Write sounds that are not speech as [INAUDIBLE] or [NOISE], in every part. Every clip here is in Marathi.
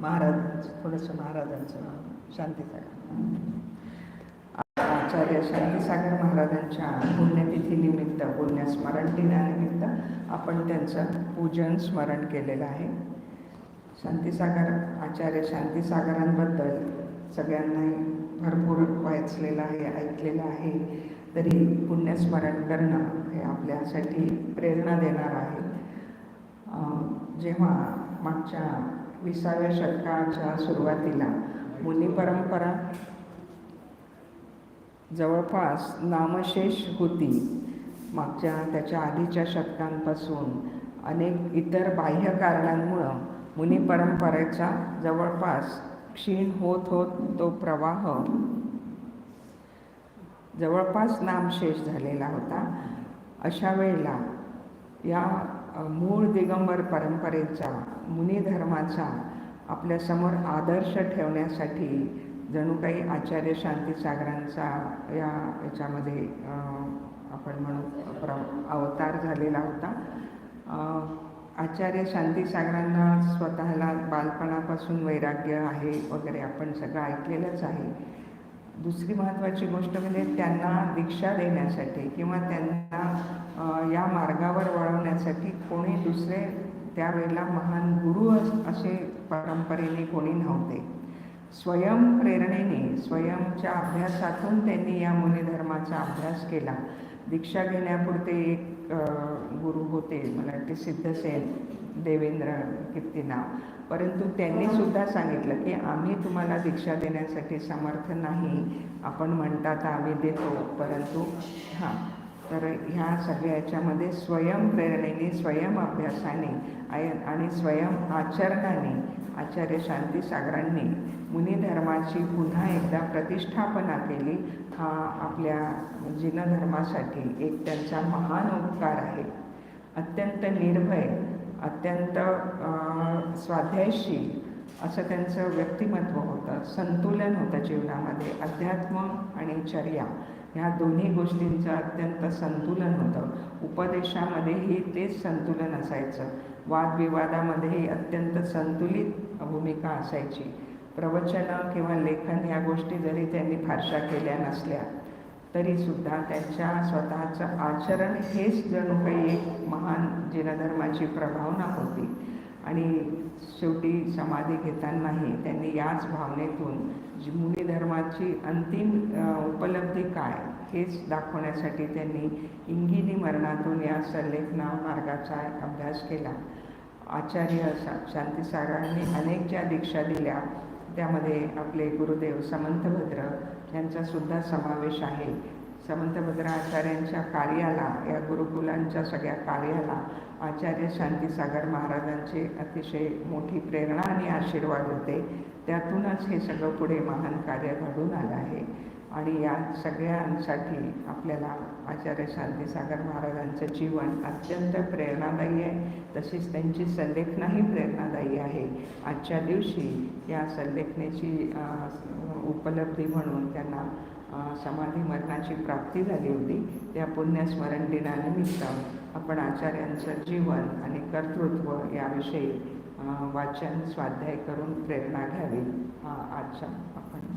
महाराज थोडंसं महाराजांचं नाव शांतीसागर. आचार्य शांतीसागर महाराजांच्या पुण्यतिथीनिमित्त पुण्यस्मरण दिनानिमित्त आपण त्यांचं पूजन स्मरण केलेलं आहे. शांतीसागर आचार्य शांतीसागरांबद्दल सगळ्यांनाही भरपूर वाचलेलं आहे ऐकलेलं आहे. तरी पुण्यस्मरण करणं हे आपल्यासाठी प्रेरणा देणार आहे. जेव्हा मागच्या विसाव्या शतकाच्या सुरुवातीला मुनी परंपरा जवळपास नामशेष होती. मागच्या त्याच्या आधीच्या शतकांपासून अनेक इतर बाह्य कारणांमुळं मुनी परंपरेचा जवळपास क्षीण होत होत तो प्रवाह जवळपास नामशेष झालेला होता. अशा वेळेला या मूळ दिगंबर परंपरेचा मुनी धर्माचा आपल्यासमोर आदर्श ठेवण्यासाठी जणू काही आचार्य शांतीसागरांचा या याच्यामध्ये आपण म्हणू प्र अवतार झालेला होता. आचार्य शांतीसागरांना स्वतःला बालपणापासून वैराग्य आहे वगैरे आपण सगळं ऐकलेलंच आहे. दुसरी महत्त्वाची गोष्ट म्हणजे त्यांना दीक्षा देण्यासाठी किंवा त्यांना या मार्गावर वळवण्यासाठी कोणी दुसरे त्यावेळेला महान गुरु अस- असे परंपरेने कोणी नव्हते. स्वयंप्रेरणेने स्वयंच्या अभ्यासातून त्यांनी या मुनिधर्माचा अभ्यास केला. दीक्षा घेण्यापुरते एक गुरु होते मला वाटते सिद्धसेन देवेंद्र किती नाव. परंतु त्यांनी सुद्धा सांगितलं की आम्ही तुम्हाला दीक्षा देण्यासाठी समर्थ नाही. आपण म्हणता तर आम्ही देतो परंतु हां तर ह्या सगळ्याच्यामध्ये स्वयंप्रेरणेने स्वयं अभ्यासाने आणि स्वयं आचरणाने आचार्य शांतीसागरांनी मुनिधर्माची पुन्हा एकदा प्रतिष्ठापना केली. हा आपल्या जिनधर्मासाठी एक त्यांचा महान उपकार आहे. अत्यंत निर्भय अत्यंत स्वाध्यायशील असं त्यांचं व्यक्तिमत्व होतं. संतुलन होतं जीवनामध्ये. अध्यात्म आणि चर्या ह्या दोन्ही गोष्टींचं अत्यंत संतुलन होतं. उपदेशामध्येही तेच संतुलन असायचं. वादविवादामध्येही अत्यंत संतुलित भूमिका असायची. प्रवचनं किंवा लेखन या गोष्टी जरी त्यांनी फारशा केल्या नसल्या तरीसुद्धा त्यांच्या स्वतःचं आचरण हेच जणू काही एक महान जिनधर्माची प्रभावना होती. आणि शेवटी समाधी घेतानाही त्यांनी याच भावनेतून मुनी धर्माची अंतिम उपलब्धी काय हेच दाखवण्यासाठी त्यांनी इंगिनी मरणातून या संलेखना मार्गाचा अभ्यास केला. आचार्य शा शांतीसागरांनी अनेक ज्या दीक्षा दिल्या त्यामध्ये आपले गुरुदेव समंतभद्र यांचा सुद्धा समावेश आहे. समंतभद्र आचार्यांच्या कार्याला या गुरुकुलांच्या सगळ्या कार्याला आचार्य शांतीसागर महाराजांचे अतिशय मोठी प्रेरणा आणि आशीर्वाद होते. त्यातूनच हे सगळं पुढे महान कार्य घडून आलं आहे. आणि या सगळ्यांसाठी आपल्याला आचार्य शांतीसागर महाराजांचं जीवन अत्यंत प्रेरणादायी आहे. तशीच त्यांची संलेखनाही प्रेरणादायी आहे. आजच्या दिवशी या संलेखनेची उपलब्धी म्हणून त्यांना समाधी मरणाची प्राप्ती झाली होती. त्या पुण्यस्मरण दिनानिमित्त आपण आचार्यांचं जीवन आणि कर्तृत्व याविषयी वाचन स्वाध्याय करून प्रेरणा घ्यावी. आजच्या आपण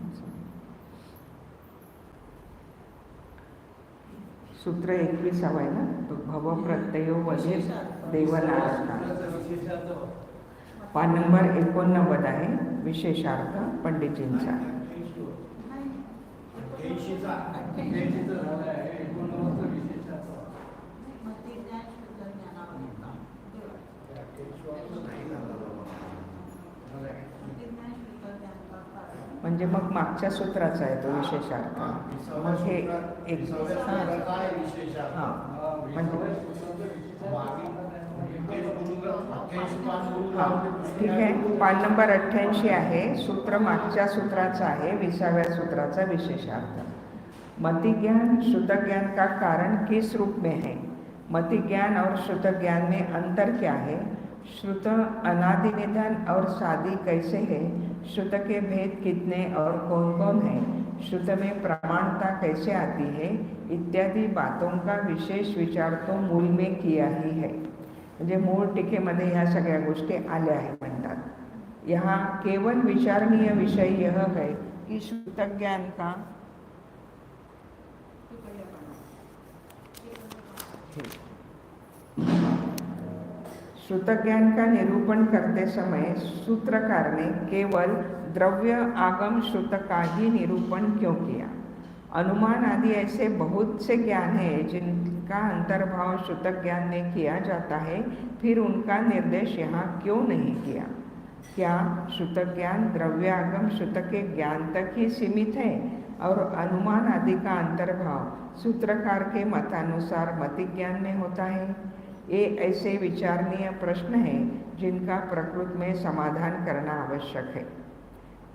सूत्र एकविसावं आहे ना? तो भव प्रत्ययो वधे देवनारका पान नंबर एकोणनव्वद आहे विशेषार्थ पंडितजींचा अठ्ठ्याऐंशीचा अठ्ठ्याऐंशीचा झाला आहे एकोणनव्वदचा विशेषाचा अठ्ठ्याऐंशी नाही झाला बाबा. झाला आहे. म्हणजे मग मागच्या सूत्राचा आहे तो विशेषार्थ. मग हे एक हां. म्हणजे- हां. ठीक आहे. पान नंबर अठ्ठ्याऐंशी आहे. सूत्र मागच्या सूत्राचं आहे. विसाव्या सूत्राचा विशेषार्थ. मतिज्ञान श्रुतज्ञान का कारण किस रूप में है? मतिज्ञान और श्रुतज्ञान में अंतर क्या है? श्रुत अनादि निधन और शादी कैसे है? श्रुत के भेद कितने और कौन कौन है? श्रुत में प्रमाणता कैसे आती है? इत्यादि बातों का विशेष विचार तो मूल में किया ही है। म्हणजे मूळ टीकेमध्ये ह्या सगळ्या गोष्टी आल्या आहे म्हणतात। यहाँ केवल विचारणीय विषय यह है कि श्रुत ज्ञान का ज्ञान का निरूपण करते समय सूत्रकार ने केवल द्रव्य आगम श्रुत का ही निरूपण क्यों किया अनुमान आदि ऐसे बहुत से ज्ञान है, जिनका अंतर्भाव श्रुतक ज्ञान में किया जाता है, फिर उनका निर्देश यहाँ क्यों नहीं किया? क्या श्रुतक ज्ञान द्रव्य आगम श्रुत के ज्ञान तक ही सीमित है? और अनुमान आदि का अंतर्भाव सूत्रकार के मतानुसार मति ज्ञान में होता है। ये ऐसे विचारणीय प्रश्न हैं जिनका प्रकृति में समाधान करना आवश्यक है।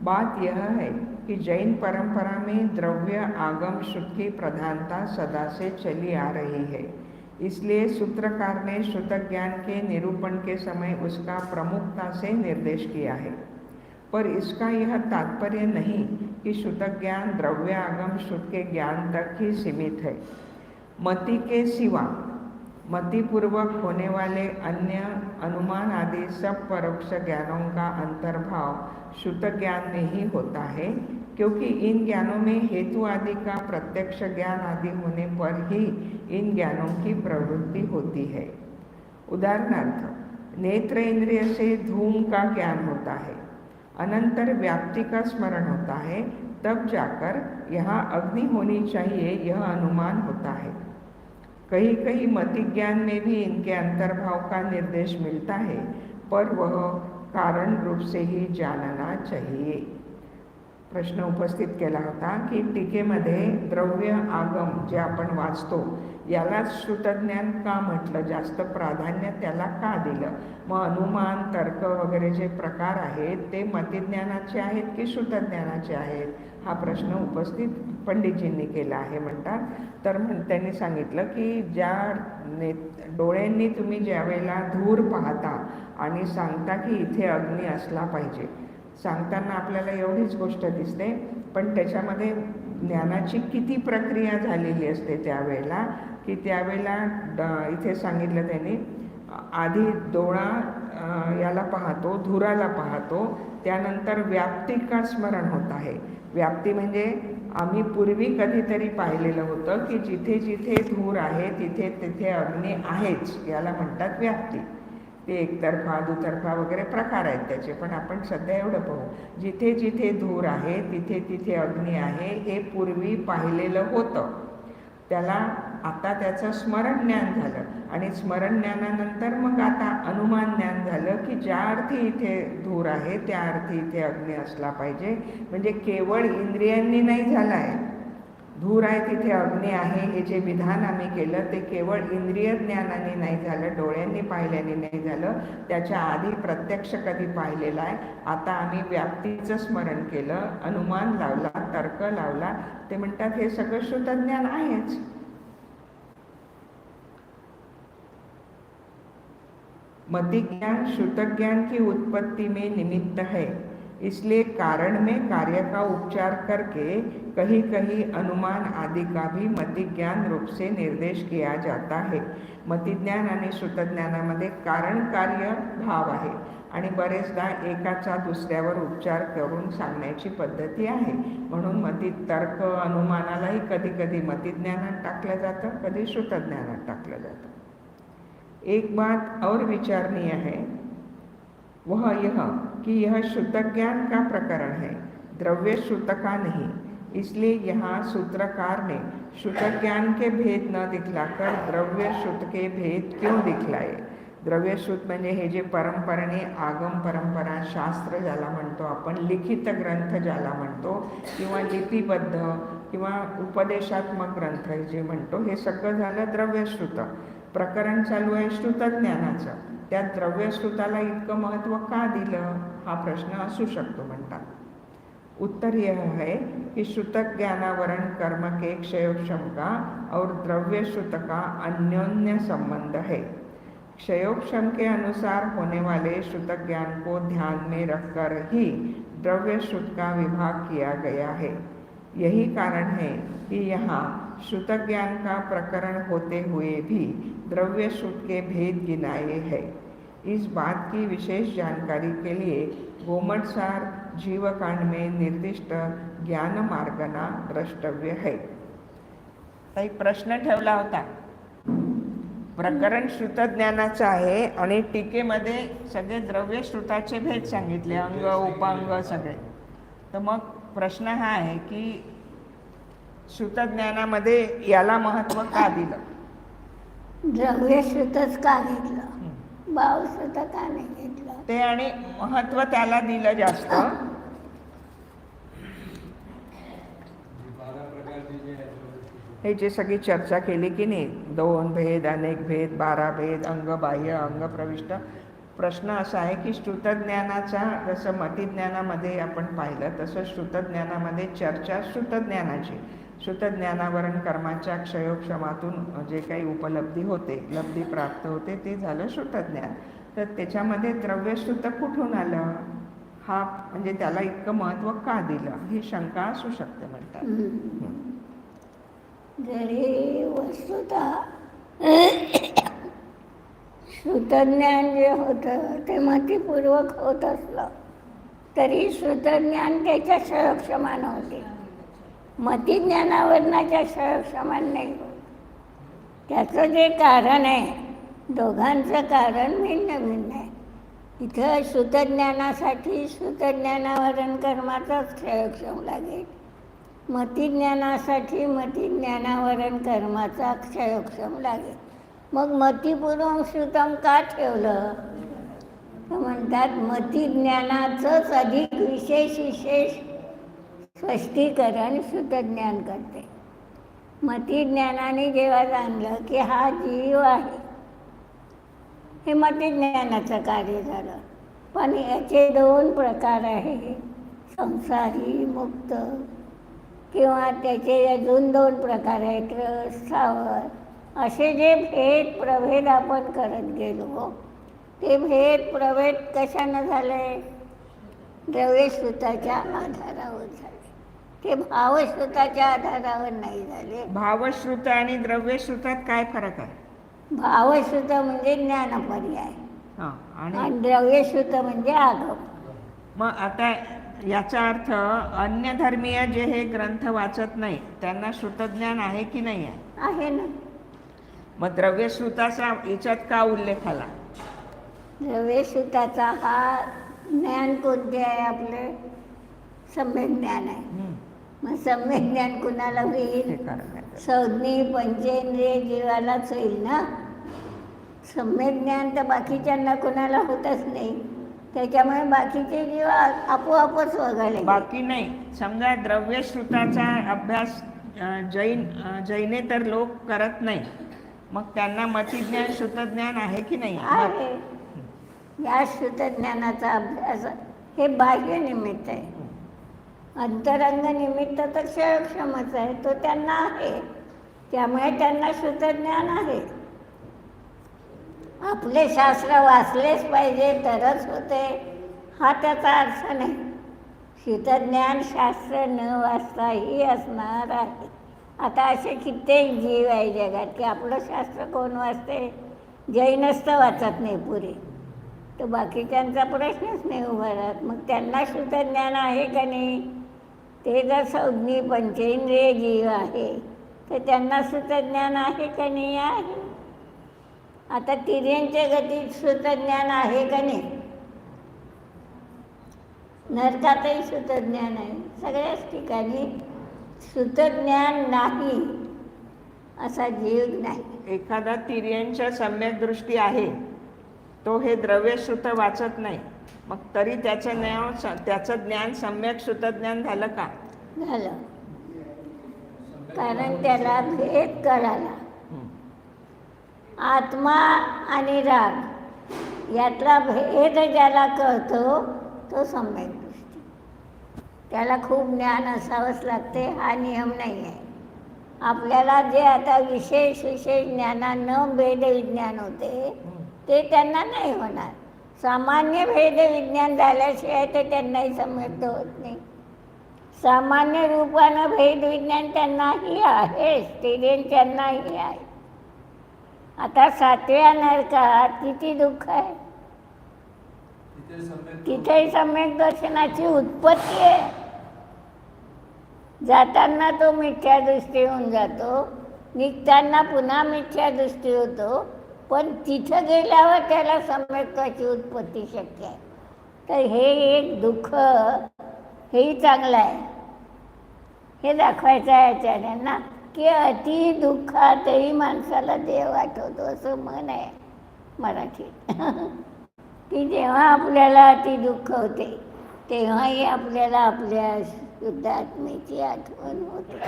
बात यह है कि जैन परंपरा में द्रव्य आगम श्रुत की प्रधानता सदा से चली आ रही है। इसलिए सूत्रकार ने श्रुत ज्ञान के निरूपण के समय उसका प्रमुखता से निर्देश किया है। पर इसका यह तात्पर्य नहीं कि श्रुत ज्ञान द्रव्य आगम श्रुत के ज्ञान तक ही सीमित है। मति के सिवा मतिपूर्वक होने वाले अन्य अनुमान आदि सब परोक्ष ज्ञानों का अंतर्भाव शुद्ध ज्ञान में ही होता है, क्योंकि इन ज्ञानों में हेतु आदि का प्रत्यक्ष ज्ञान आदि होने पर ही इन ज्ञानों की प्रवृत्ति होती है। उदाहरणार्थ, नेत्र इंद्रिय से धूम का ज्ञान होता है, अनंतर व्याप्ति का स्मरण होता है, तब जाकर यहाँ अग्नि होनी चाहिए यह अनुमान होता है। कहीं कहीं मति ज्ञान में भी इनके अंतर्भाव का निर्देश मिलता है पर वह कारण रूप से ही जानना चाहिए। प्रश्न उपस्थित केला होता की टीकेमध्ये द्रव्य आगम जे आपण वाचतो यालाच श्रुतज्ञान का म्हटलं? जास्त प्राधान्य त्याला का दिलं? मग अनुमान तर्क वगैरे जे प्रकार आहेत ते मतिज्ञानाचे आहेत की श्रुतज्ञानाचे आहेत? हा प्रश्न उपस्थित पंडितजींनी केला आहे म्हणतात. तर म्हण त्यांनी सांगितलं की ज्या ने डोळ्यांनी तुम्ही ज्यावेळेला धूर पाहता आणि सांगता की इथे अग्नी असला पाहिजे. सांगताना आपल्याला एवढीच गोष्ट दिसते पण त्याच्यामध्ये ज्ञानाची किती प्रक्रिया झालेली असते त्यावेळेला की त्यावेळेला ड इथे सांगितलं त्यांनी आधी डोळा याला पाहतो धुराला पाहतो त्यानंतर व्याप्तिका स्मरण होत आहे. व्याप्ती म्हणजे आम्ही पूर्वी कधीतरी पाहिलेलं होतं की जिथे जिथे धूर आहे तिथे तिथे अग्नी आहेच याला म्हणतात व्याप्ती. ते एकतर्फा दुतर्फा वगैरे प्रकार आहेत त्याचे पण आपण सध्या एवढं पाहू. जिथे जिथे धूर आहे तिथे तिथे अग्नी आहे हे पूर्वी पाहिलेलं होतं. त्याला आता त्याचं स्मरण ज्ञान झालं. आणि स्मरण ज्ञानानंतर मग आता अनुमान ज्ञान झालं की ज्या अर्थी इथे धूर आहे त्या अर्थी इथे अग्नी असला पाहिजे. म्हणजे केवळ इंद्रियांनी नाही झाला आहे धूर आहे तिथे अग्नी आहे. हे जे विधान आम्ही केलं ते केवळ इंद्रिय ज्ञानाने नाही झालं डोळ्यांनी पाहिल्याने नाही झालं. त्याच्या आधी प्रत्यक्ष कधी पाहिलेलं आहे? आता आम्ही व्याप्तीचं स्मरण केलं अनुमान लावला तर्क लावला. ते म्हणतात हे सगळं शुद्धज्ञान आहेच. मतिज्ञान श्रुतज्ञान की उत्पत्ती में निमित्त है. इसलिए कारण में कार्य का उपचार करके कहीं कहीं अनुमान आदि का भी मतिज्ञान रूप से निर्देश किया जाता है। मतिज्ञान आणि श्रुतज्ञानामध्ये कारण कार्य भाव आहे आणि बरेचदा एकाचा दुसऱ्यावर उपचार करून सांगण्याची पद्धती आहे. म्हणून मती तर्क अनुमानालाही कधी कधी मतिज्ञानात टाकलं जातं कधी श्रुतज्ञानात टाकलं जातं. एक बात और विचारणीय आहे वह यह कि यह श्रुत ज्ञान का प्रकरण है द्रव्य श्रुत का नहीं। इसलिए यहाँ सूत्रकार ने श्रुत ज्ञान के भेद न दिखलाकर द्रव्य श्रुत के भेद क्यों दिखलाए? द्रव्य श्रुत म्हणजे हे जे परंपरेने आगम परंपरा शास्त्र ज्याला म्हणतो आपण लिखित ग्रंथ ज्याला म्हणतो किंवा लिपिबद्ध किंवा उपदेशात्मक ग्रंथ जे म्हणतो हे सगळं झालं द्रव्यश्रुत प्रकरण चालू आहे श्रुतज्ञानाचं त्या द्रव्यश्रुताला इतकं महत्त्व का दिलं? हा प्रश्न असू शकतो म्हणतात. उत्तर यह है कि श्रुतक ज्ञानावरण कर्म के क्षय क्षम का और द्रव्य श्रुत का अन्योन्य संबंध है. क्षयोक्षम के अनुसार होने वाले श्रुतक ज्ञान को ध्यान में रखकर ही द्रव्य श्रुत का विभाग किया गया है। यही कारण है कि यहाँ श्रुत ज्ञान का प्रकरण होते हुए भी द्रव्य श्रुत के भेद गिनाए हैं। इस बात की विशेष जानकारी के लिए गोमटसार जीवकांड में निर्दिष्ट ज्ञान मार्गना द्रष्टव्य है। एक प्रश्न ठेवला होता प्रकरण श्रुतज्ञानाचं आहे आणि टीकेमध्ये सगळे द्रव्य श्रुताचे भेद सांगितले अंग उपांग सगळे. तर मग प्रश्न हा आहे की श्रुतज्ञानामध्ये याला महत्त्व का दिलं? द्रव्य श्रुतच का घेतलं? भाव श्रुत का नाही घेतलं? ते आणि महत्त्व त्याला दिलं जास्त. हे जे सगळी चर्चा केली की नाही दोन भेद अनेक भेद बारा भेद अंग बाह्य अंग प्रविष्ट प्रश्न असा आहे की श्रुतज्ञानाचा जसं मतिज्ञानामध्ये आपण पाहिलं तसं श्रुतज्ञानामध्ये चर्चा श्रुतज्ञानाची. श्रुतज्ञानावरण कर्माच्या क्षयोक्षमातून जे काही उपलब्धी होते लब्धी प्राप्त होते ते झालं श्रुतज्ञान तर त्याच्यामध्ये द्रव्यश्रुत कुठून आलं? हा म्हणजे त्याला इतकं महत्त्व का दिलं? ही शंका असू शकते म्हणतात. जरी वस्तुत श्रुतज्ञान जे होतं ते मतीपूर्वक होत असलं तरी श्रुतज्ञान त्याच्या क्षयक्षमान होते. मतिज्ञानावरणाच्या क्षयक्षमान नाही. त्याचं जे कारण आहे दोघांचं कारण भिन्न भिन्न आहे. इथं श्रुतज्ञानासाठी श्रुतज्ञानावरण कर्माचाच क्षयक्षम लागेल. मतिज्ञानासाठी मतिज्ञानावरण कर्माचा क्षयोक्षम लागेल. मग मतीपूर्वम श्रुतम का ठेवलं? तर म्हणतात मतिज्ञानाचंच अधिक विशेष विशेष स्पष्टीकरण श्रुतज्ञान करते. मती ज्ञानाने जेव्हा जाणलं की हा जीव आहे हे मती ज्ञानाचं कार्य झालं. पण याचे दोन प्रकार आहे संसारी मुक्त किंवा त्याचे अजून दोन प्रकार आहेत रस सावर असे जे भेद प्रभेद आपण करत गेलो ते भेद प्रभेद कशानं झाले? द्रव्यश्रुताच्या आधारावर झाले. ते भावश्रुताच्या आधारावर नाही झाले. भावश्रुत आणि द्रव्यश्रुतात काय फरक आहे? भावश्रुत म्हणजे ज्ञानपर्याय. हां आणि? आणि द्रव्यश्रुत म्हणजे आगम. मग आता याचा अर्थ अन्य धर्मीय जे हे ग्रंथ वाचत नाही त्यांना श्रुतज्ञान आहे की नाही आहे? आहे ना. मग द्रव्यश्रुताचा याच्यात का उल्लेख आला? द्रव्यश्रुताचा हा ज्ञान कोणते आहे आपले? सम्यक ज्ञान आहे. हम्म, मग सम्यक ज्ञान कुणाला होईल? संज्ञी पंचेंद्रिय जीवालाच होईल ना? सम्यक ज्ञान तर बाकीच्यांना कुणाला होतच नाही. त्याच्यामुळे बाकीचे जीव आपोआपच वगळले. बाकी नाही. समजा द्रव्यश्रुताचा अभ्यास जैन अं, जैनेतर लोक करत नाही. मग त्यांना मतिज्ञान श्रुतज्ञान आहे की नाही? आहे. या श्रुतज्ञानाचा अभ्यास हे बाह्य निमित्त आहे. अंतरंग निमित्त तर क्षयक्षमच आहे. तो त्यांना आहे. त्यामुळे त्यांना श्रुतज्ञान आहे. आपले शास्त्र वाचलेच पाहिजे तरच होते. हा त्याचा अर्थ नाही. श्रुतज्ञान शास्त्र न वाचताही असणार आहे. आता असे कित्येक जीव आहे जगात की आपलं शास्त्र कोण वाचते? जैनस्त वाचत नाही पुरे. तर बाकीच्यांचा प्रश्नच नाही उभा राहत. मग त्यांना शुद्धज्ञान आहे का नाही? ते जर संज्ञी पंचेंद्रिय जीव आहे तर त्यांना श्रुतज्ञान आहे का नाही आहे? आता तिर्यांच्या गतीत श्रुतज्ञान आहे का नाही? नरकातही सुतज्ञान आहे. सगळ्याच ठिकाणी सुतज्ञान नाही असा जीव नाही. एखादा तिर्यांच्या सम्यक दृष्टी आहे तो हे द्रव्यश्रुत वाचत नाही. मग तरी त्याचं ज्ञान त्याचं ज्ञान सम्यक श्रुतज्ञान झालं का? झालं. कारण त्याला भेद कळाला आत्मा आणि राग यातला भेद ज्याला कळतो तो सम्यक दृष्टी. त्याला खूप ज्ञान असावंच लागते हा नियम नाही आहे आपल्याला जे आता विशेष विशेष ज्ञानानं भेद विज्ञान होते ते त्यांना नाही होणार. सामान्य भेद विज्ञान झाल्याशिवाय ते त्यांनाही समृद्ध होत नाही. सामान्य रूपानं भेद विज्ञान त्यांनाही आहे स्त्रियन त्यांनाही आहे. आता सातव्या नरकात किती दुःख आहे? तिथे तिथेही सम्यक दर्शनाची उत्पत्ती आहे. जाताना तो मिथ्या दृष्टी होऊन जातो निघताना पुन्हा मिथ्या दृष्टी होतो पण तिथं गेल्यावर त्याला सम्यक्ताची उत्पत्ती शक्य आहे. तर हे एक दुःख हेही चांगलं आहे. हे दाखवायचं आहे आचार्यांना की अति दुःखातही माणसाला देव आठवतो असं मन आहे मराठीत. [LAUGHS] की जेव्हा आपल्याला अति दुःख होते तेव्हाही आपल्याला आपल्या शुद्ध आत्मेची आठवण होते.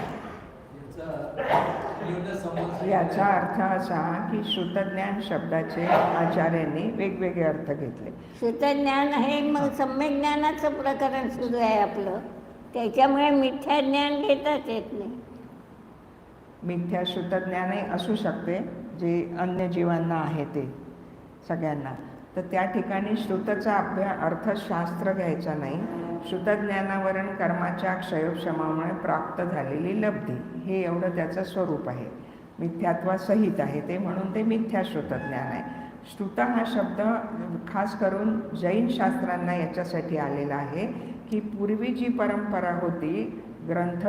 याचा अर्थ असा की श्रुतज्ञान शब्दाचे आचार्यांनी वेगवेगळे अर्थ घेतले. शुद्धज्ञान हे मग सम्यक ज्ञानाचं प्रकरण सुरू आहे आपलं. त्याच्यामुळे मिथ्या ज्ञान घेताच येत नाही. मिथ्या शुद्धज्ञानही असू शकते जे अन्य जीवांना आहे ते सगळ्यांना. तर त्या ठिकाणी श्रुतचा अभ्या अर्थशास्त्र घ्यायचा नाही. श्रुतज्ञानावरण कर्माच्या क्षयोक्षमामुळे प्राप्त झालेली लब्धी. हे एवढं त्याचं स्वरूप आहे. मिथ्यात्वासहित आहे ते म्हणून ते मिथ्या श्रुतज्ञान आहे. श्रुत हा शब्द खास करून जैन शास्त्रांना याच्यासाठी आलेला आहे की पूर्वी जी परंपरा होती ग्रंथ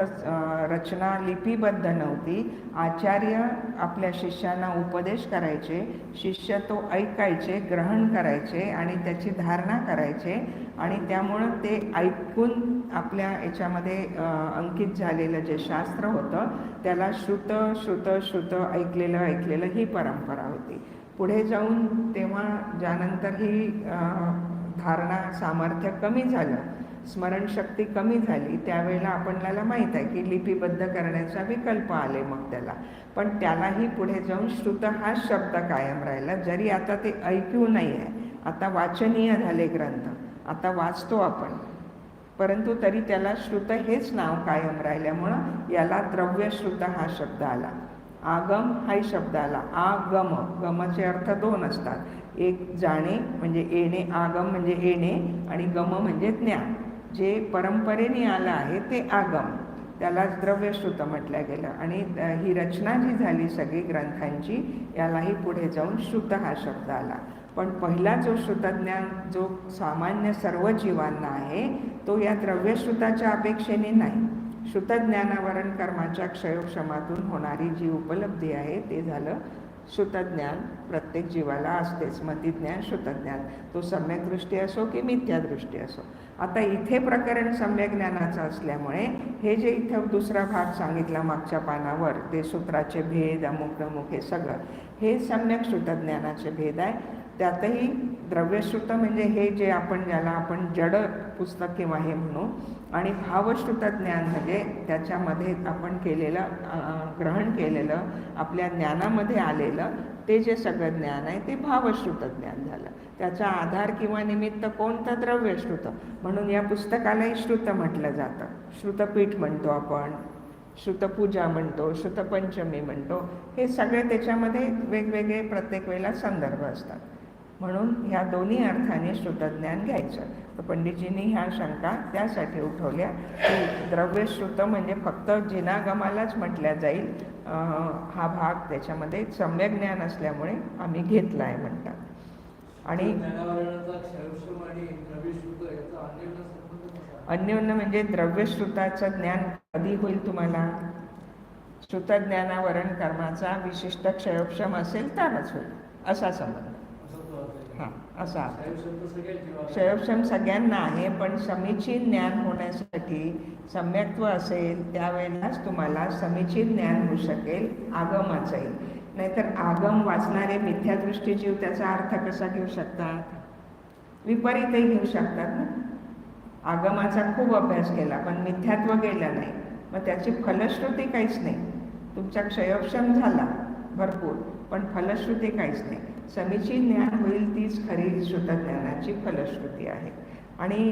रचना लिपिबद्ध नव्हती. आचार्य आपल्या शिष्यांना उपदेश करायचे. शिष्य तो ऐकायचे ग्रहण करायचे आणि त्याची धारणा करायचे. आणि त्यामुळं ते ऐकून आपल्या याच्यामध्ये अंकित झालेलं जे शास्त्र होतं त्याला श्रुत श्रुत श्रुत ऐकलेलं ऐकलेलं ही परंपरा होती. पुढे जाऊन तेव्हा ज्यानंतर ही धारणा सामर्थ्य कमी झालं स्मरणशक्ती कमी झाली त्यावेळेला आपल्याला माहीत आहे की लिपिबद्ध करण्याचा विकल्प आले मग त्याला. पण त्यालाही पुढे जाऊन श्रुत हा शब्द कायम राहिला जरी आता ते ऐकू नाही आहे. आता वाचनीय झाले ग्रंथ आता वाचतो आपण. परंतु तरी त्याला श्रुत हेच नाव कायम राहिल्यामुळं याला द्रव्य श्रुत हा शब्द आला. आगम हाही शब्द आला. आगम गमचे अर्थ दोन असतात. एक जाणे म्हणजे येणे आगम म्हणजे येणे आणि गम म्हणजे ज्ञान. जे परंपरेने आलं आहे ते आगम. त्यालाच द्रव्यश्रुत म्हटलं गेलं. आणि ही रचना जी झाली सगळी ग्रंथांची यालाही पुढे जाऊन श्रुत हा शब्द आला. पण पहिला जो श्रुतज्ञान जो सामान्य सर्व जीवांना आहे तो या द्रव्यश्रुताच्या अपेक्षेने नाही. श्रुतज्ञानावरण कर्माच्या क्षयोक्षमातून होणारी जी उपलब्धी आहे ते झालं श्रुतज्ञान प्रत्येक जीवाला असतेच मतिज्ञान श्रुतज्ञान. तो सम्यक असो की मिथ्यादृष्टी असो. आता इथे प्रकरण सम्यक ज्ञानाचं असल्यामुळे हे जे इथं दुसरा भाग सांगितला मागच्या पानावर ते सूत्राचे भेद अमुक अमुक हे सगळं हे सम्यक श्रुतज्ञानाचे भेद आहे. त्यातही द्रव्यश्रुत म्हणजे हे जे आपण ज्याला आपण जड पुस्तक किंवा हे म्हणू आणि भावश्रुत ज्ञान म्हणजे त्याच्यामध्ये आपण केलेलं ग्रहण केलेलं आपल्या ज्ञानामध्ये आलेलं ते जे सगळं ज्ञान आहे ते भावश्रुत ज्ञान झालं. त्याचा आधार किंवा निमित्त कोणतं द्रव्यश्रुत म्हणून या पुस्तकालाही श्रुत म्हटलं जातं. श्रुतपीठ म्हणतो आपण श्रुतपूजा म्हणतो श्रुतपंचमी म्हणतो हे सगळे त्याच्यामध्ये वेगवेगळे प्रत्येक वेळेला संदर्भ असतात. म्हणून ह्या दोन्ही अर्थाने श्रुतज्ञान घ्यायचं. तर पंडितजींनी ह्या शंका त्यासाठी उठवल्या की द्रव्यश्रुत म्हणजे फक्त जिनागमालाच म्हटल्या जाईल. हा भाग त्याच्यामध्ये सम्यक ज्ञान असल्यामुळे आम्ही घेतला आहे म्हणतात. आणि अन्योन्य म्हणजे द्रव्यश्रुताचं ज्ञान कधी होईल तुम्हाला? श्रुतज्ञानावरण कर्माचा विशिष्ट क्षयोक्षम असेल तरच होईल. असा संबंध. हां असा. क्षयोक्षम सगळ्यांना आहे पण समीचीन ज्ञान होण्यासाठी सम्यक्त्व असेल त्यावेळेलाच तुम्हाला समीचीन ज्ञान होऊ शकेल आगमाचंही नाहीतर आगम वाचणारे मिथ्यादृष्टी जीव त्याचा अर्थ कसा घेऊ शकतात? विपरीतही घेऊ शकतात ना? आगमाचा खूप अभ्यास केला पण मिथ्यात्व गेलं नाही. मग त्याची फलश्रुती काहीच नाही. तुमचा क्षयोक्षम झाला भरपूर पण फलश्रुती काहीच नाही. समीचीन ज्ञान होईल तीच खरी श्रुतज्ञानाची फलश्रुती आहे. आणि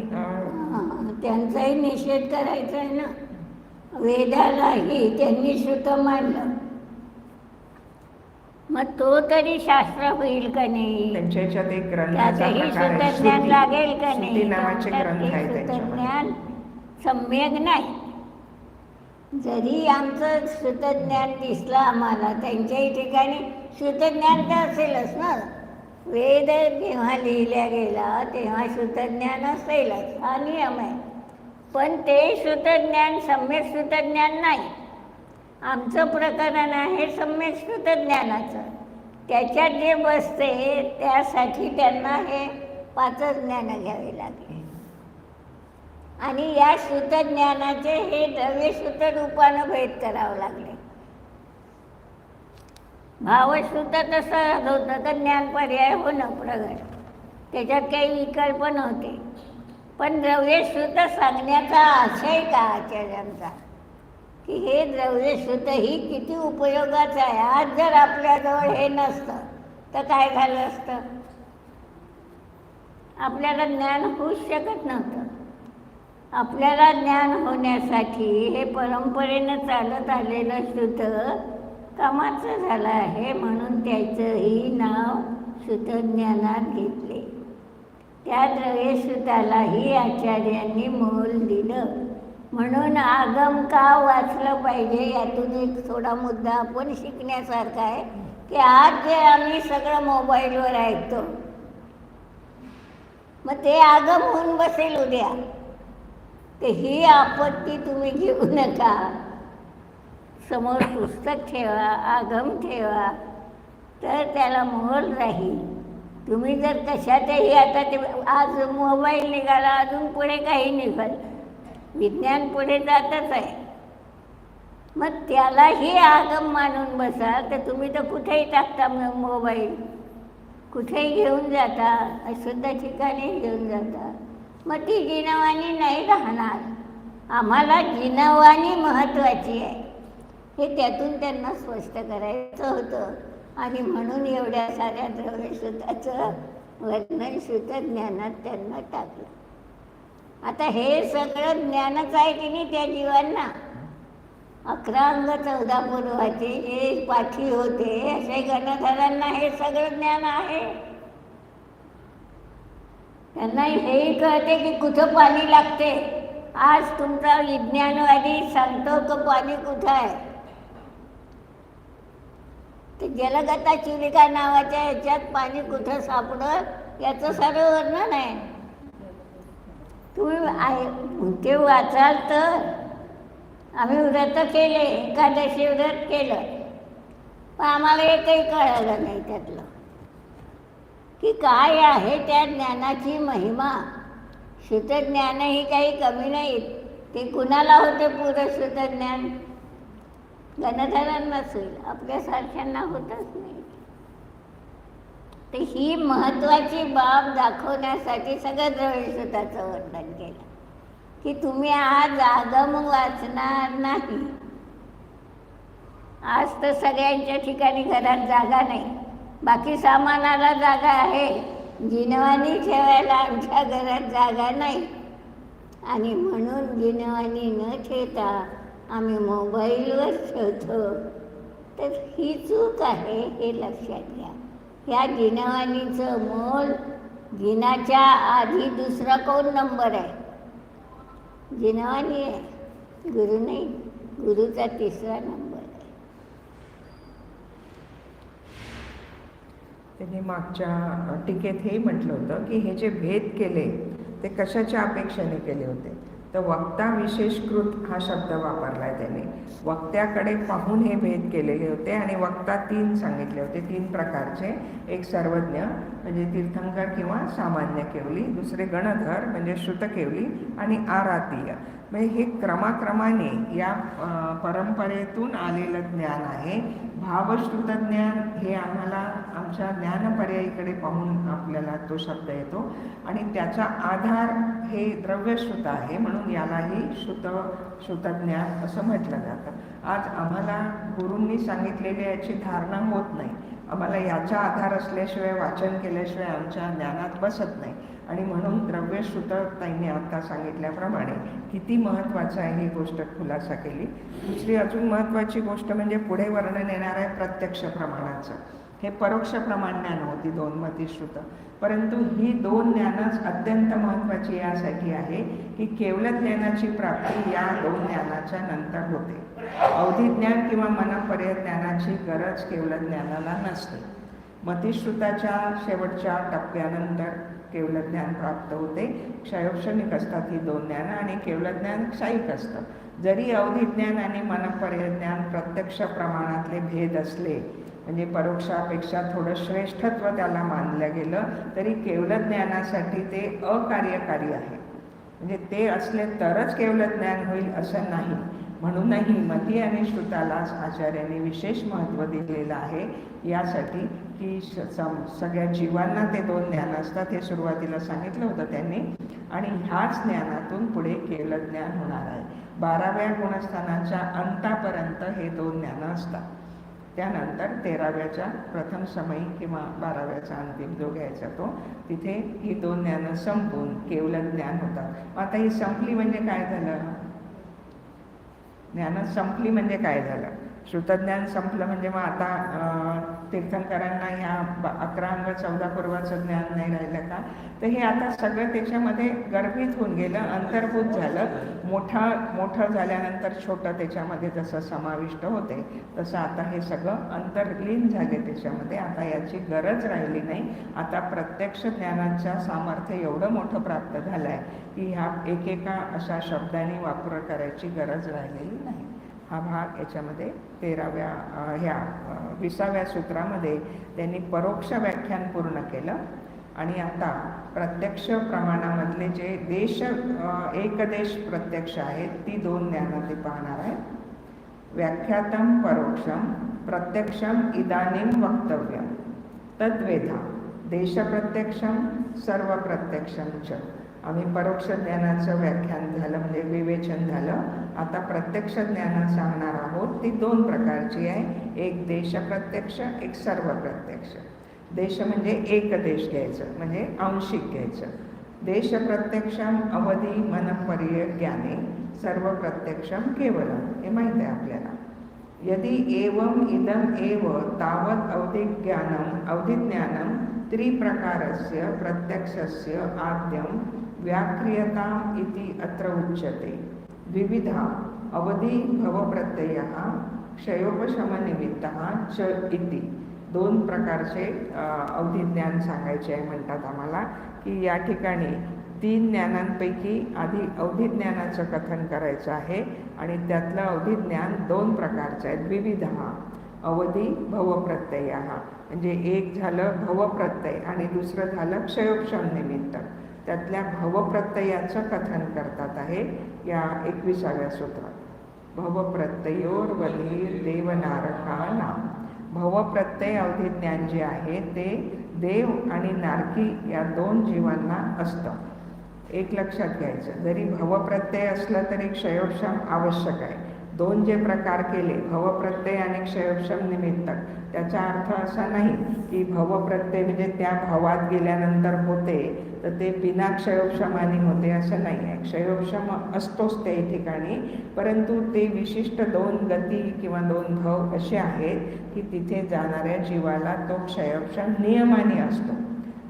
त्यांचाही निषेध करायचा आहे ना. वेदालाही त्यांनी श्रुत मानलं. मग तो तरी शास्त्र होईल का नाही? त्यांच्या ह्याच्यात एक त्याचंही श्रुती. लागेल का नाही? नावाचे ग्रंथ सुतज्ञान सम्यक नाही. जरी आमचं श्रुतज्ञान दिसलं आम्हाला त्यांच्याही ठिकाणी श्रुतज्ञान तर असेलच ना? वेद जेव्हा लिहिल्या गेला तेव्हा श्रुतज्ञान असेलच. हा नियम आहे. पण ते श्रुतज्ञान सम्यक श्रुतज्ञान नाही. आमचं प्रकरण आहे सम्यक श्रुतज्ञानाचं त्याच्यात जे बसते त्यासाठी त्यांना हे पाचच ज्ञान घ्यावे लागले. आणि या श्रुतज्ञानाचे हे द्रव्यश्रुत रूपानं भेद करावं लागले. भावश्रुत तसं होतं तर ज्ञान पर्याय होणं प्रगट. त्याच्यात काही विकल्प नव्हते. पण द्रव्यश्रुत सांगण्याचा आशय का आचार्यांचा? की हे द्रव्यश्रुत ही किती उपयोगाचं आहे? आज जर आपल्याजवळ हे नसतं तर काय झालं असतं? आपल्याला ज्ञान होऊच शकत नव्हतं. आपल्याला ज्ञान होण्यासाठी हे परंपरेनं चालत आलेलं श्रुत कामाचं झालं आहे म्हणून त्याचंही नाव श्रुतज्ञानात घेतले. त्या द्रव्यश्रुतालाही आचार्यांनी मोल दिलं. म्हणून आगम का वाचलं पाहिजे यातून एक थोडा मुद्दा आपण शिकण्यासारखा आहे की आज जे आम्ही सगळं मोबाईलवर ऐकतो मग ते आगम होऊन बसेल उद्या. तर ही आपत्ती तुम्ही घेऊ नका. समोर पुस्तक ठेवा आगम ठेवा तर त्याला मोहल राहील. तुम्ही जर कशातही आता ते आज मोबाईल निघाला अजून पुढे काही निघाल. विज्ञान पुढे जातच आहे. मग त्यालाही आगम मानून बसा तर तुम्ही तर कुठेही टाकता मग मोबाईल. कुठेही घेऊन जाता अशुद्ध ठिकाणी घेऊन जाता. मग ती जिनवाणी नाही राहणार. आम्हाला जिनवाणी महत्त्वाची आहे. हे त्यातून त्यांना स्पष्ट करायचं होतं. आणि म्हणून एवढ्या साऱ्या द्रव्यसुताचं वर्णन श्रुत ज्ञानात त्यांना टाकलं. आता हे सगळं ज्ञानच आहे की नाही त्या जीवांना? अकरा अंग चौदा पूर्वाचे जे पाठी होते असे गणधरांना हे सगळं ज्ञान आहे. त्यांना हेही कळते की कुठं पाणी लागते. आज तुमचा विज्ञानवादी सांगतो का पाणी कुठं आहे? ते जलगता चिलिका नावाच्या ह्याच्यात पाणी कुठं सापडत? याचं सारं वर्णन आहे. तुम्ही आहे ते वाचाल तर. आम्ही व्रत केले एकादशी व्रत केलं. पण आम्हाला एकही कळालं नाही त्यातलं. की काय आहे त्या ज्ञानाची महिमा? श्रुतज्ञान ही काही कमी नाही ते कुणाला होते पुरं श्रुतज्ञान गणधरांनाच होईल आपल्यासारख्यांना होतच नाही. तर ही महत्त्वाची बाब दाखवण्यासाठी सगळं द्रव्यश्रुताचं वर्णन केलं. की तुम्ही आज आगम वाचणार नाही. आज तर सगळ्यांच्या ठिकाणी घरात जागा नाही. बाकी सामानाला जागा आहे. जिनवानी ठेवायला आमच्या घरात जागा नाही. आणि म्हणून जिनवानी न ठेवता आम्ही मोबाईलवर ठेवतो तर ही चूक आहे हे लक्षात घ्या. ह्या जिनवानीचं मोल गिनाच्या आधी दुसरा कोण नंबर आहे? गिनवाणी आहे. गुरु नाही. गुरुचा तिसरा नंबर आहे. त्यांनी मागच्या टीकेत हे म्हटलं होतं की हे जे भेद केले ते कशाच्या अपेक्षेने केले होते? तर वक्ता विशेषकृत हा शब्द वापरलाय त्याने. वक्त्याकडे पाहून हे भेद केलेले होते आणि वक्ता तीन सांगितले होते. तीन प्रकारचे. एक सर्वज्ञ म्हणजे तीर्थंकर किंवा सामान्य केवली. दुसरे गणधर म्हणजे श्रुतकेवली आणि आरातीय. म्हणजे हे क्रमाक्रमाने या परंपरेतून आलेलं ज्ञान आहे. भावश्रुत ज्ञान हे आम्हाला आमच्या ज्ञानपर्यायीकडे पाहून आपल्याला तो शब्द येतो. आणि त्याचा आधार हे द्रव्यश्रुत आहे म्हणून यालाही श्रुत श्रुतज्ञान असं म्हटलं जातं. आज आम्हाला गुरूंनी सांगितलेल्या याची धारणा होत नाही. आम्हाला याचा आधार असल्याशिवाय वाचन केल्याशिवाय आमच्या ज्ञानात बसत नाही. आणि म्हणून द्रव्यश्रुत ताईंनी आत्ता सांगितल्याप्रमाणे किती महत्त्वाचं आहे ही गोष्ट खुलासा केली. दुसरी अजून महत्त्वाची गोष्ट म्हणजे पुढे वर्णन येणार आहे प्रत्यक्ष प्रमाणाचं. हे परोक्ष प्रमाण ज्ञान होती दोन मतिश्रुत. परंतु ही दोन ज्ञानच अत्यंत महत्त्वाची यासाठी आहे की केवळ ज्ञानाची प्राप्ती या दोन ज्ञानाच्या नंतर होते. अवधी ज्ञान किंवा मनपर्य ज्ञानाची गरज केवळ ज्ञानाला नसते. मतिश्रुताच्या शेवटच्या टप्प्यानंतर केवळ ज्ञान प्राप्त होते क्षयोक्षणिक असतात ही दोन ज्ञान आणि केवळ ज्ञान क्षयिक असतं. जरी अवधी ज्ञान आणि मनपर्य ज्ञान प्रत्यक्ष प्रमाणातले भेद असले म्हणजे परोक्षापेक्षा थोडं श्रेष्ठत्व त्याला मानलं गेलं तरी केवल ज्ञानासाठी ते अकार्यकारी आहे. म्हणजे ते असले तरच केवल ज्ञान होईल असं नाही. म्हणूनही मती आणि श्रुतालाच आचार्यांनी विशेष महत्त्व दिलेलं आहे. यासाठी की सम सगळ्या जीवांना ते दोन ज्ञान असतात हे सुरुवातीला सांगितलं होतं त्यांनी. आणि ह्याच ज्ञानातून पुढे केवल ज्ञान होणार आहे. बाराव्या गुणस्थानाच्या अंतापर्यंत हे दोन ज्ञानं असतात. त्यानंतर तेराव्याच्या प्रथम समयी किंवा बाराव्याचा अंतिम जो घ्यायचा तो तिथे ही दोन ज्ञानं संपून केवल ज्ञान होतात. आता ही संपली म्हणजे काय झालं? ज्ञानं संपली म्हणजे काय झालं? श्रुतज्ञान संपलं म्हणजे मग आता तीर्थंकरांना ह्या अकरा अंग चौदा पूर्वाचं ज्ञान नाही राहिलं का? तर हे आता सगळं त्याच्यामध्ये गर्भित होऊन गेलं अंतर्भूत झालं. मोठा मोठं झाल्यानंतर छोटं त्याच्यामध्ये जसं समाविष्ट होते तसं आता हे सगळं अंतर्लीन झाले त्याच्यामध्ये. आता याची गरज राहिली नाही. आता प्रत्यक्ष ज्ञानाच्या सामर्थ्य एवढं मोठं प्राप्त झालं आहे की ह्या एकेका अशा शब्दांनी वापर करायची गरज राहिलेली नाही. हा भाग याच्यामध्ये तेराव्या ह्या विसाव्या सूत्रामध्ये त्यांनी परोक्ष व्याख्यान पूर्ण केलं. आणि आता प्रत्यक्ष प्रमाणामधले जे देश एक देश प्रत्यक्ष आहेत ती दोन ज्ञानं ते पाहणार आहेत. व्याख्यातम परोक्षम प्रत्यक्षम इदानीं वक्तव्यम. तद्वेधा देशप्रत्यक्षम सर्व प्रत्यक्षम च. आम्ही परोक्ष ज्ञानाचं व्याख्यान झालं म्हणजे विवेचन झालं. आता प्रत्यक्ष ज्ञान सांगणार आहोत. ती दोन प्रकारची आहे. एक देश प्रत्यक्ष एक सर्व प्रत्यक्ष. देश म्हणजे एक देश घ्यायचं म्हणजे आंशिक घ्यायचं. देश प्रत्यक्षम अवधी मनपर्य ज्ञाने सर्व प्रत्यक्षम केवलम हे माहीत आहे आपल्याला. यदि एवम इदम एव तावत अवधिक ज्ञानम अवधिज्ञानम त्रिप्रकारस्य प्रत्यक्षस्य आद्यं व्याक्रियताम् इति अत्र उच्यते। द्विविधा अवधि भवप्रत्ययः क्षयोपशमनिमित्तः च इति। दोन प्रकारचे अवधिज्ञान सांगायचे आहे म्हणतात आम्हाला की या ठिकाणी तीन ज्ञानांपैकी आधी अवधिज्ञानाचं कथन करायचं आहे आणि त्यातलं अवधिज्ञान दोन प्रकारचं आहे द्विविध अवधी भवप्रत्यय. म्हणजे एक झालं भवप्रत्यय आणि दुसरं झालं क्षयोक्षम निमित्त त्यातल्या भवप्रत्ययाचं कथन करतात आहे या एकविसाव्या सूत्रात. भवप्रत्ययोर्वधीर देवनारका नाम भवप्रत्यय अवधिज्ञान जे आहे ते देव आणि नारकी या दोन जीवांना असतं. एक लक्षात घ्यायचं. जरी भवप्रत्यय असलं तरी क्षयोक्षम आवश्यक आहे. दोन जे प्रकार केले भवप्रत्यय आणि क्षयोक्षम निमित्त. त्याचा अर्थ असा नाही की भवप्रत्यय म्हणजे त्या भावात गेल्यानंतर होते तर ते बिना क्षयोक्षमाने होते असं नाही आहे. क्षयोक्षम असतोच त्या ठिकाणी परंतु ते विशिष्ट दोन गती किंवा दोन भाव असे आहेत की तिथे जाणाऱ्या जीवाला तो क्षयोक्षम नियमाने असतो.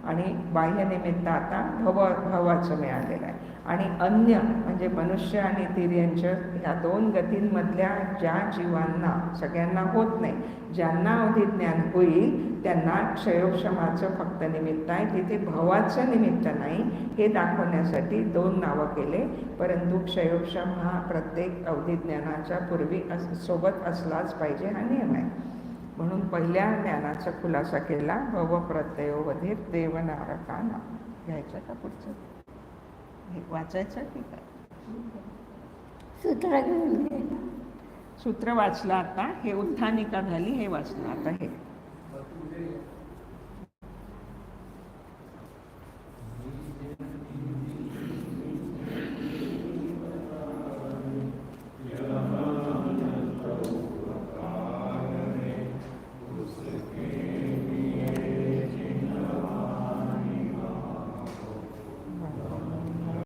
आणि बाह्यनिमित्त आता भव भवाचं मिळालेलं आहे. आणि अन्य म्हणजे मनुष्य आणि तिर्यंच ह्या दोन गतींमधल्या ज्या जीवांना सगळ्यांना होत नाही ज्यांना अवधिज्ञान होईल त्यांना क्षयोक्षमाचं फक्त निमित्त आहे. तिथे भवाचं निमित्त नाही हे दाखवण्यासाठी दोन नावं केले. परंतु क्षयोक्षम हा प्रत्येक अवधिज्ञानाच्या पूर्वी अस सोबत असलाच पाहिजे हा नियम आहे. म्हणून पहिल्या ज्ञानाचा खुलासा केला. भव प्रत्ययोवधीर देवनारकाना. घ्यायचा का पुढचं. हे वाचायचं की काय? सूत्र घेऊन सूत्र वाचलं आता हे उत्थानिका झाली हे वाचलं आता हे.